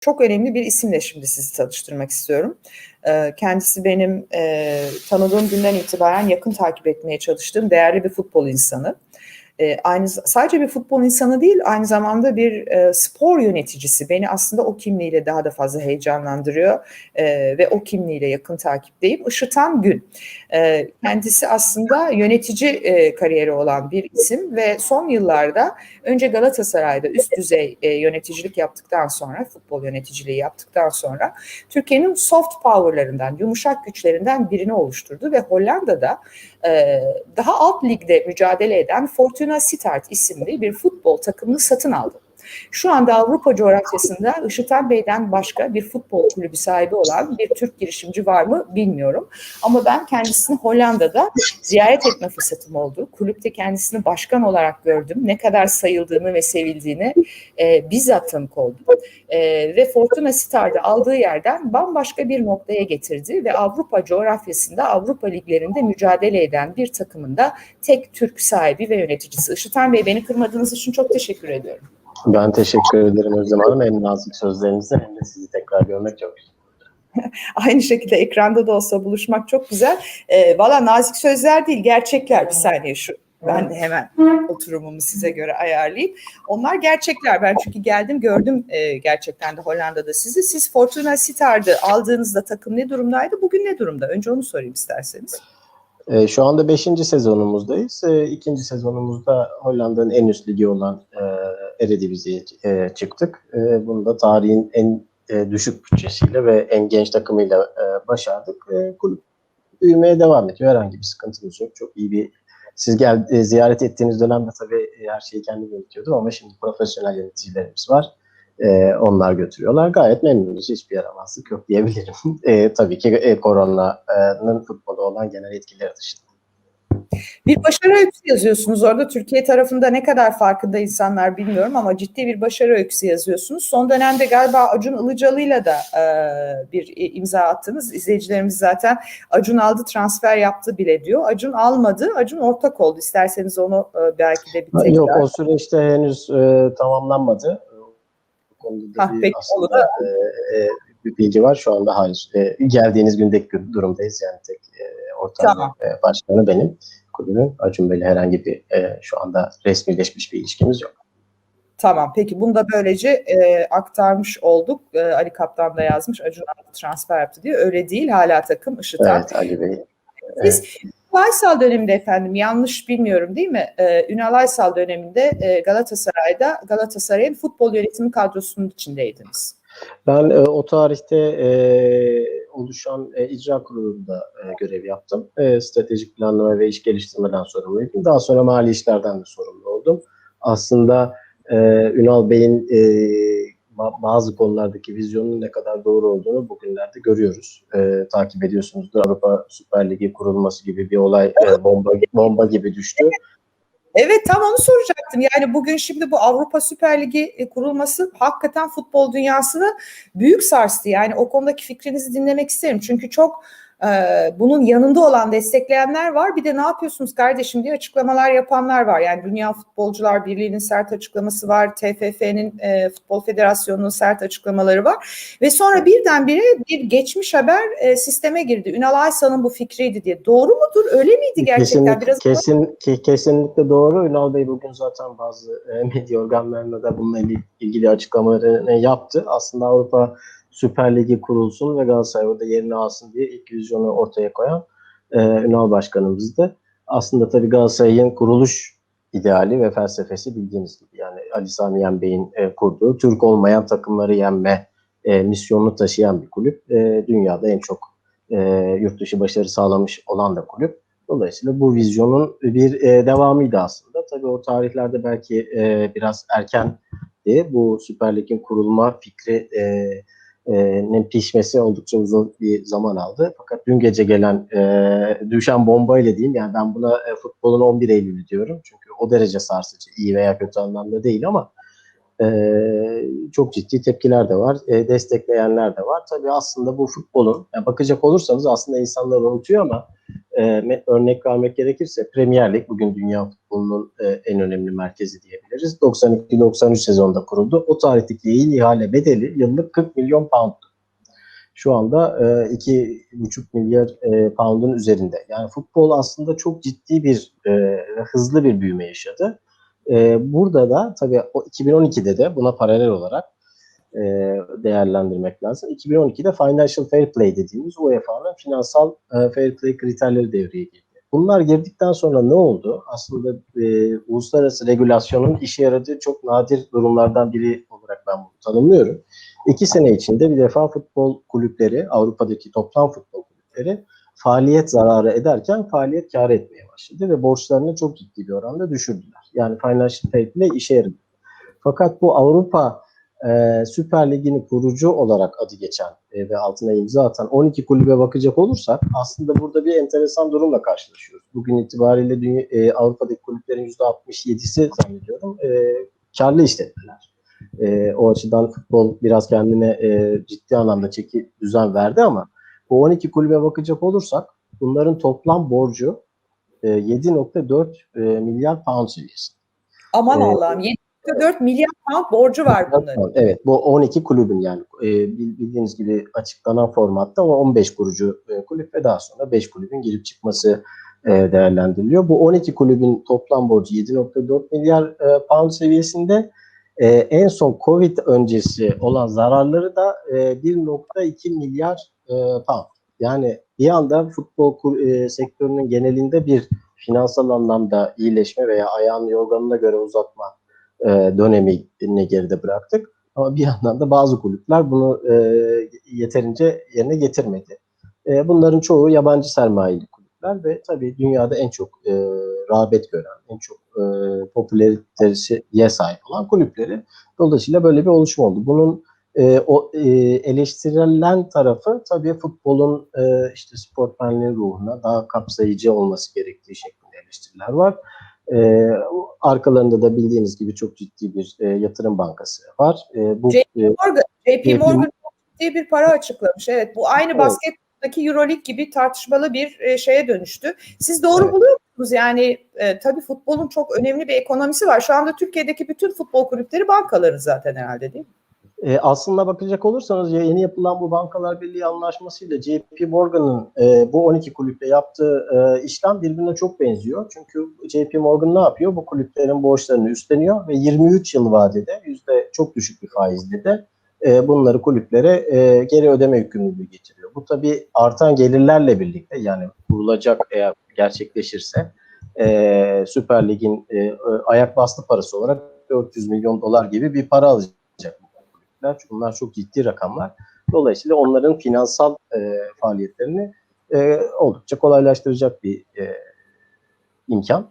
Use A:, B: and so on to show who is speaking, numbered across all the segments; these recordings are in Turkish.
A: çok önemli bir isimle şimdi sizi tanıştırmak istiyorum. Ee, kendisi benim e, tanıdığım günden itibaren yakın takip etmeye çalıştığım değerli bir futbol insanı. E, aynı sadece bir futbol insanı değil, aynı zamanda bir e, spor yöneticisi. Beni aslında o kimliğiyle daha da fazla heyecanlandırıyor e, ve o kimliğiyle yakın takipteyim. Işıtan Gün. E, kendisi aslında yönetici e, kariyeri olan bir isim ve son yıllarda önce Galatasaray'da üst düzey e, yöneticilik yaptıktan sonra, futbol yöneticiliği yaptıktan sonra Türkiye'nin soft powerlarından, yumuşak güçlerinden birini oluşturdu ve Hollanda'da e, daha alt ligde mücadele eden Fortuna Sittard isimli bir futbol takımını satın aldı. Şu anda Avrupa coğrafyasında Işıtan Bey'den başka bir futbol kulübü sahibi olan bir Türk girişimci var mı bilmiyorum. Ama ben kendisini Hollanda'da ziyaret etme fırsatım oldu. Kulüpte kendisini başkan olarak gördüm. Ne kadar sayıldığını ve sevildiğini e, bizzat tanık oldum. E, ve Fortuna Sittard'ı aldığı yerden bambaşka bir noktaya getirdi ve Avrupa coğrafyasında Avrupa liglerinde mücadele eden bir takımında tek Türk sahibi ve yöneticisi. Işıtan Bey beni kırmadığınız için çok teşekkür ediyorum.
B: Ben teşekkür ederim Özlem Hanım. Hem nazik sözlerinize hem de sizi tekrar görmek çok güzel.
A: Aynı şekilde ekranda da olsa buluşmak çok güzel. E, Valla nazik sözler değil, gerçekler. Bir saniye şu. Ben de hemen oturumumu size göre ayarlayayım. Onlar gerçekler. Ben çünkü geldim gördüm e, gerçekten de Hollanda'da sizi. Siz Fortuna Sittard'ı aldığınızda takım ne durumdaydı? Bugün ne durumda? Önce onu sorayım isterseniz.
B: E, şu anda 5. sezonumuzdayız. E, ikinci sezonumuzda Hollanda'nın en üst ligi olan e, Eredivisie'ye e, çıktık. E, bunu da tarihin en e, düşük bütçesiyle ve en genç takımıyla e, başardık. E, kulüp büyümeye devam ediyor. Herhangi bir sıkıntımız yok. Çok iyi bir siz gel e, ziyaret ettiğiniz dönemde tabii e, her şeyi kendim yönetiyordum ama şimdi profesyonel yöneticilerimiz var. E, onlar götürüyorlar. Gayet memnunuz. Hiçbir yaramazlık yok diyebilirim. E, tabii ki e, koronanın futbola olan genel etkileri dışında.
A: Bir başarı öyküsü yazıyorsunuz orada. Türkiye tarafında ne kadar farkında insanlar bilmiyorum ama ciddi bir başarı öyküsü yazıyorsunuz. Son dönemde galiba Acun Ilıcalı'yla da e, bir imza attınız. İzleyicilerimiz zaten Acun aldı transfer yaptı bile diyor. Acun almadı. Acun ortak oldu. İsterseniz onu e, belki de bir tekrar.
B: Yok o süreçte henüz e, tamamlanmadı. Bu konuda
A: ha,
B: bir
A: peki,
B: aslında e, e, bir bilgi var. Şu anda hayır. E, geldiğiniz gündeki durumdayız yani tek e, ortam
A: Tamam.
B: e, başkanı benim kulübün. Acun Bey'le herhangi bir e, şu anda resmileşmiş bir ilişkimiz yok.
A: Tamam peki bunu da böylece e, aktarmış olduk. E, Ali Kaptan da yazmış Acun transfer yaptı diye. Öyle değil hala takım Işıtan.
B: Evet Ali Bey.
A: Siz Ünal Aysal döneminde efendim yanlış bilmiyorum değil mi? Ee, Ünal Aysal döneminde e, Galatasaray'da Galatasaray'ın futbol yönetimi kadrosunun içindeydiniz.
B: Ben e, o tarihte e, oluşan e, icra kurulunda e, görev yaptım. E, stratejik planlama ve iş geliştirmeden sorumluydum. Daha sonra mali işlerden de sorumlu oldum. Aslında e, Ünal Bey'in e, ba- bazı konulardaki vizyonun ne kadar doğru olduğunu bugünlerde görüyoruz. E, takip ediyorsunuzdur. Avrupa Süper Ligi kurulması gibi bir olay e, bomba bomba gibi düştü.
A: Evet tam onu soracaktım. Yani bugün şimdi bu Avrupa Süper Ligi e, kurulması hakikaten futbol dünyasını büyük sarstı. Yani o konudaki fikrinizi dinlemek isterim. Çünkü çok bunun yanında olan destekleyenler var. Bir de ne yapıyorsunuz kardeşim diye açıklamalar yapanlar var. Yani Dünya Futbolcular Birliği'nin sert açıklaması var. TFF'nin e, Futbol Federasyonu'nun sert açıklamaları var. Ve sonra birdenbire bir geçmiş haber e, sisteme girdi. Ünal Aysal'ın bu fikriydi diye. Doğru mudur? Öyle miydi gerçekten?
B: Kesinlikle,
A: Biraz
B: kesin, ke- kesinlikle doğru. Ünal Bey bugün zaten bazı e, medya organlarına da bununla il- ilgili açıklamalarını yaptı. Aslında Avrupa Süper Ligi kurulsun ve Galatasaray orada yerini alsın diye ilk vizyonu ortaya koyan e, Ünal Başkanımızdı. Aslında tabii Galatasaray'ın kuruluş ideali ve felsefesi bildiğiniz gibi yani Ali Sami Yen e, kurduğu Türk olmayan takımları yenme e, misyonunu taşıyan bir kulüp. E, dünyada en çok e, yurt dışı başarı sağlamış olan da kulüp. Dolayısıyla bu vizyonun bir e, devamıydı aslında. Tabii o tarihlerde belki e, biraz erkendi. Bu Süper Lig'in kurulma fikri e, e, pişmesi oldukça uzun bir zaman aldı. Fakat dün gece gelen e, düşen bombayla diyeyim yani ben buna e, futbolun 11 Eylül'ü diyorum. Çünkü o derece sarsıcı iyi veya kötü anlamda değil ama Ee, çok ciddi tepkiler de var, e, destekleyenler de var. Tabii aslında bu futbolun, yani bakacak olursanız aslında insanlar unutuyor ama e, örnek vermek gerekirse Premier Lig bugün dünya futbolunun e, en önemli merkezi diyebiliriz. 92-93 sezonda kuruldu. O tarihteki ligin ihale bedeli yıllık 40 milyon pound. Şu anda e, 2,5 milyar e, pound'un üzerinde. Yani futbol aslında çok ciddi bir, hızlı bir büyüme yaşadı. E, burada da tabii o 2012'de de buna paralel olarak e, değerlendirmek lazım. 2012'de Financial Fair Play dediğimiz UEFA'nın finansal e, fair play kriterleri devreye girdi. Bunlar girdikten sonra ne oldu? Aslında e, uluslararası regülasyonun işe yaradığı çok nadir durumlardan biri olarak ben bunu tanımlıyorum. İki sene içinde bir defa futbol kulüpleri, Avrupa'daki toplam futbol kulüpleri faaliyet zararı ederken faaliyet kar etmeye başladı ve borçlarını çok ciddi bir oranda düşürdüler. Yani Financial Fair Play işe yaradı. Fakat bu Avrupa e, Süper Ligi'ni kurucu olarak adı geçen e, ve altına imza atan 12 kulübe bakacak olursak aslında burada bir enteresan durumla karşılaşıyoruz. Bugün itibariyle dünya, e, Avrupa'daki kulüplerin %67'si zannediyorum e, karlı işletmeler. E, o açıdan futbol biraz kendine e, ciddi anlamda çeki düzen verdi ama bu 12 kulübe bakacak olursak bunların toplam borcu 7.4 e, milyar pound seviyesinde.
A: Aman
B: Ee,
A: Allah'ım 7.4 milyar pound borcu var bunların.
B: Evet bu 12 kulübün yani e, bildiğiniz gibi açıklanan formatta o 15 kurucu e, kulüp ve daha sonra 5 kulübün girip çıkması e, değerlendiriliyor. Bu 12 kulübün toplam borcu 7.4 milyar e, pound seviyesinde. E, en son Covid öncesi olan zararları da e, 1.2 milyar e, pound. Yani bir anda futbol e, sektörünün genelinde bir finansal anlamda iyileşme veya ayağını yorganına göre uzatma e, dönemini geride bıraktık. Ama bir yandan da bazı kulüpler bunu e, yeterince yerine getirmedi. E, bunların çoğu yabancı sermayeli kulüpler ve tabii dünyada en çok rağbet gören, en çok e, popülaritesiye sahip olan kulüpleri. Dolayısıyla böyle bir oluşum oldu. Bunun e, o e, eleştirilen tarafı tabii futbolun e, işte sportmenliğin ruhuna daha kapsayıcı olması gerektiği şeklinde eleştiriler var. E, arkalarında da bildiğiniz gibi çok ciddi bir e, yatırım bankası var. E, bu
A: JP Morgan, JP
B: JP
A: Morgan ciddi bir para açıklamış. Evet bu aynı
B: Evet.
A: basketboldaki Euroleague gibi tartışmalı bir e, şeye dönüştü. Siz doğru
B: Evet.
A: buluyor musunuz? Yani e, tabii futbolun çok önemli bir ekonomisi var. Şu anda Türkiye'deki bütün futbol kulüpleri bankaların zaten herhalde değil mi?
B: E, aslında bakacak olursanız yeni yapılan bu Bankalar Birliği anlaşmasıyla JP Morgan'ın e, bu 12 kulüple yaptığı e, işlem birbirine çok benziyor. Çünkü JP Morgan ne yapıyor? Bu kulüplerin borçlarını üstleniyor ve 23 yıl vadede yüzde çok düşük bir faizle de e, bunları kulüplere e, geri ödeme yükümlülüğü getiriyor. Bu tabii artan gelirlerle birlikte yani kurulacak eğer gerçekleşirse e, Süper Lig'in e, ayak bastı parası olarak 400 milyon dolar gibi bir para alacak kulüpler. Çünkü bunlar çok ciddi rakamlar. Dolayısıyla onların finansal e, faaliyetlerini e, oldukça kolaylaştıracak bir e, imkan.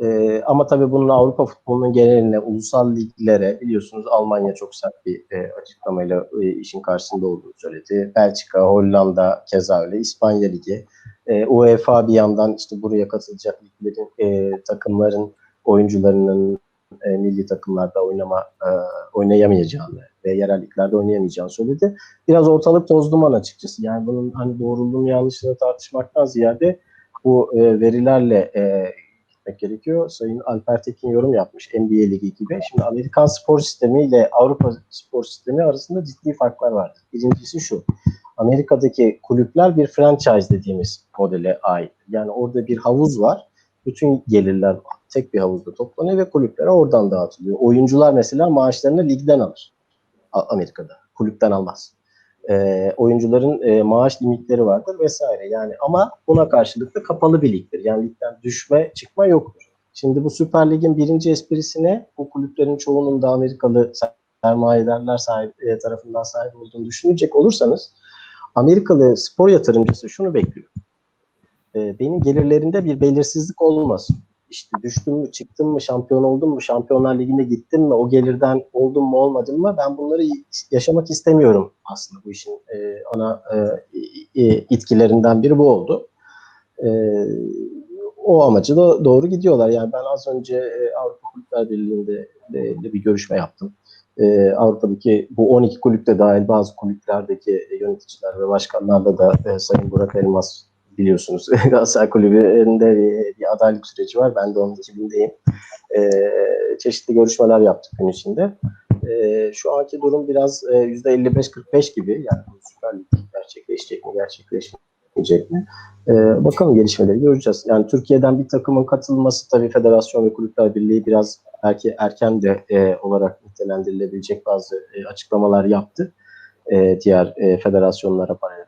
B: E, ama tabii bunun Avrupa futbolunun geneline, ulusal liglere biliyorsunuz Almanya çok sert bir e, açıklamayla e, işin karşısında olduğunu söyledi. Belçika, Hollanda keza öyle, İspanya Ligi, e, UEFA bir yandan işte buraya katılacak liglerin, e, takımların oyuncularının e, milli takımlarda oynama e, oynayamayacağını ve yerel oynayamayacağını söyledi. Biraz ortalık toz duman açıkçası. Yani bunun hani doğruluğunu yanlışlığını tartışmaktan ziyade bu e, verilerle e, gitmek gerekiyor. Sayın Alper Tekin yorum yapmış NBA Ligi gibi. Şimdi Amerikan spor sistemi ile Avrupa spor sistemi arasında ciddi farklar var. Birincisi şu. Amerika'daki kulüpler bir franchise dediğimiz modele ait. Yani orada bir havuz var. Bütün gelirler tek bir havuzda toplanıyor ve kulüplere oradan dağıtılıyor. Oyuncular mesela maaşlarını ligden alır. Amerika'da. Kulüpten almaz. E, oyuncuların e, maaş limitleri vardır vesaire. Yani ama buna karşılık da kapalı bir ligdir. Yani ligden düşme, çıkma yoktur. Şimdi bu Süper Lig'in birinci esprisine bu kulüplerin çoğunun da Amerikalı sermayedarlar sahip, e, tarafından sahip olduğunu düşünecek olursanız Amerikalı spor yatırımcısı şunu bekliyor. E, benim gelirlerinde bir belirsizlik olmasın işte düştüm mü, çıktım mı, şampiyon oldum mu, Şampiyonlar Ligi'ne gittim mi, o gelirden oldum mu, olmadım mı ben bunları yaşamak istemiyorum aslında bu işin e, ana e, e, itkilerinden biri bu oldu. E, o amacı da doğru gidiyorlar. Yani ben az önce e, Avrupa Kulüpler Birliği'nde de, de bir görüşme yaptım. e, Avrupa'daki bu 12 kulüpte dahil bazı kulüplerdeki yöneticiler ve başkanlarla da e, Sayın Burak Elmas biliyorsunuz Galatasaray Kulübü'nde bir, bir adaylık süreci var. Ben de onun ekibindeyim. E, çeşitli görüşmeler yaptık gün içinde. E, şu anki durum biraz e, %55-45 gibi. Yani Süper Lig gerçekleşecek mi, gerçekleşmeyecek mi? E, bakalım gelişmeleri göreceğiz. Yani Türkiye'den bir takımın katılması tabii Federasyon ve Kulüpler Birliği biraz belki erken de e, olarak nitelendirilebilecek bazı e, açıklamalar yaptı. E, diğer e, federasyonlara paralel.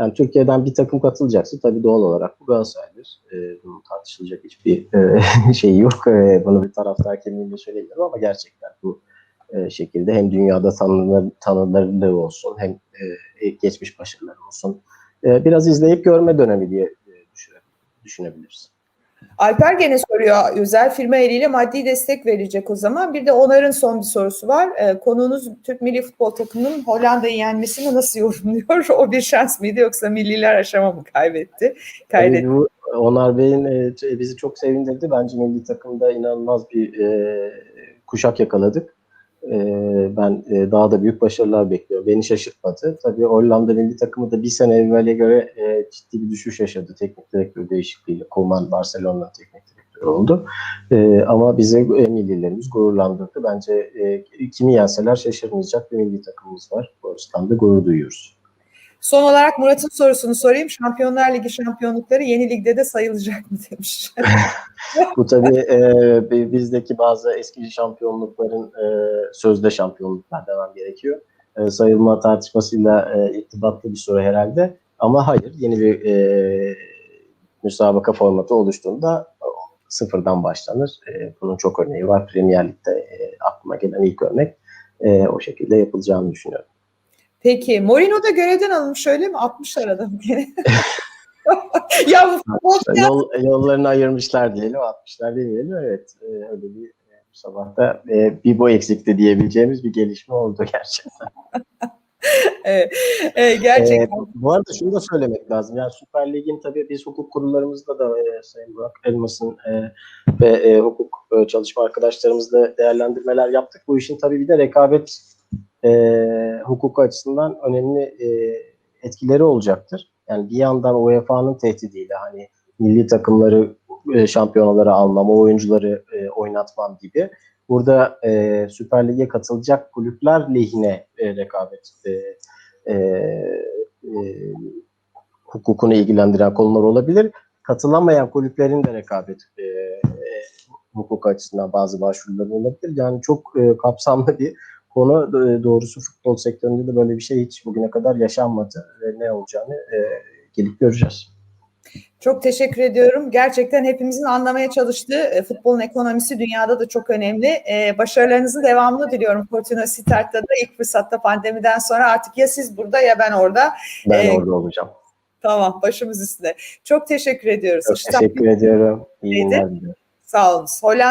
B: Yani Türkiye'den bir takım katılacaksa tabii doğal olarak bu Galatasaray'dır. E, bunun tartışılacak hiçbir e, şey yok. E, bunu bir taraftar kimliğiyle söylemiyorum ama gerçekten bu e, şekilde hem dünyada tanınır, tanınırlığı olsun hem e, geçmiş başarıları olsun. E, biraz izleyip görme dönemi diye e, düşüne- düşünebiliriz.
A: Alper gene soruyor. Özel firma eliyle maddi destek verecek o zaman. Bir de Onar'ın son bir sorusu var. Ee, konuğunuz Türk milli futbol takımının Hollanda'yı yenmesini nasıl yorumluyor? O bir şans mıydı yoksa milliler aşama mı kaybetti? Kaydetti.
B: Tabii bu Onar Bey'in e, bizi çok sevindirdi. Bence milli takımda inanılmaz bir e, kuşak yakaladık. E, ben e, daha da büyük başarılar bekliyorum. Beni şaşırtmadı. Tabii Hollanda milli takımı da bir sene evvele göre e, ciddi bir düşüş yaşadı. Teknik direktör değişikliğiyle. Koeman Barcelona teknik direktörü oldu. E, ama bize e, millilerimiz gururlandırdı. Bence kimi yenseler şaşırmayacak bir milli takımımız var. Bu açıdan da gurur duyuyoruz.
A: Son olarak Murat'ın sorusunu sorayım. Şampiyonlar Ligi şampiyonlukları yeni ligde de sayılacak mı demiş.
B: Bu tabii e, bi- bizdeki bazı eski şampiyonlukların e, sözde şampiyonluklar devam gerekiyor. E, sayılma tartışmasıyla e, irtibatlı bir soru herhalde. Ama hayır, yeni bir e, müsabaka formatı oluştuğunda sıfırdan başlanır. E, bunun çok örneği var. Premier Lig'de e, aklıma gelen ilk örnek e, o şekilde yapılacağını düşünüyorum.
A: Peki Mourinho da görevden alınmış öyle mi? 60 arada mı gene? ya
B: Yol, yollarını ayırmışlar diyelim, atmışlar demeyelim. Evet, e, öyle bir e, bu sabahta e, bir bu eksikti diyebileceğimiz bir gelişme oldu gerçekten.
A: Evet, evet, gerçekten.
B: Ee, bu arada şunu da söylemek lazım. Yani Süper Lig'in tabii biz hukuk kurullarımızda da e, Sayın Burak Elmas'ın e, ve e, hukuk e, çalışma arkadaşlarımızla değerlendirmeler yaptık. Bu işin tabii bir de rekabet e, hukuku açısından önemli e, etkileri olacaktır. Yani bir yandan UEFA'nın tehdidiyle hani milli takımları e, şampiyonalara almam, o oyuncuları e, oynatmam gibi. Burada e, Süper Lig'e katılacak kulüpler lehine e, rekabet e, e, e, hukukunu ilgilendiren konular olabilir. Katılamayan kulüplerin de rekabet e, e, hukuk açısından bazı başvuruları olabilir. Yani çok e, kapsamlı bir konu. E, doğrusu futbol sektöründe de böyle bir şey hiç bugüne kadar yaşanmadı ve ne olacağını e, gelip göreceğiz.
A: Çok teşekkür ediyorum. Gerçekten hepimizin anlamaya çalıştığı e, futbolun ekonomisi dünyada da çok önemli. E, başarılarınızın devamını diliyorum. Fortuna Sittard'da da ilk fırsatta pandemiden sonra artık ya siz burada ya ben orada.
B: Ben
A: Ee,
B: orada olacağım.
A: Tamam başımız üstüne. Çok teşekkür ediyoruz.
B: Çok
A: İşte-
B: teşekkür ediyorum. İyi günler diliyorum.
A: Sağ olun. Hollanda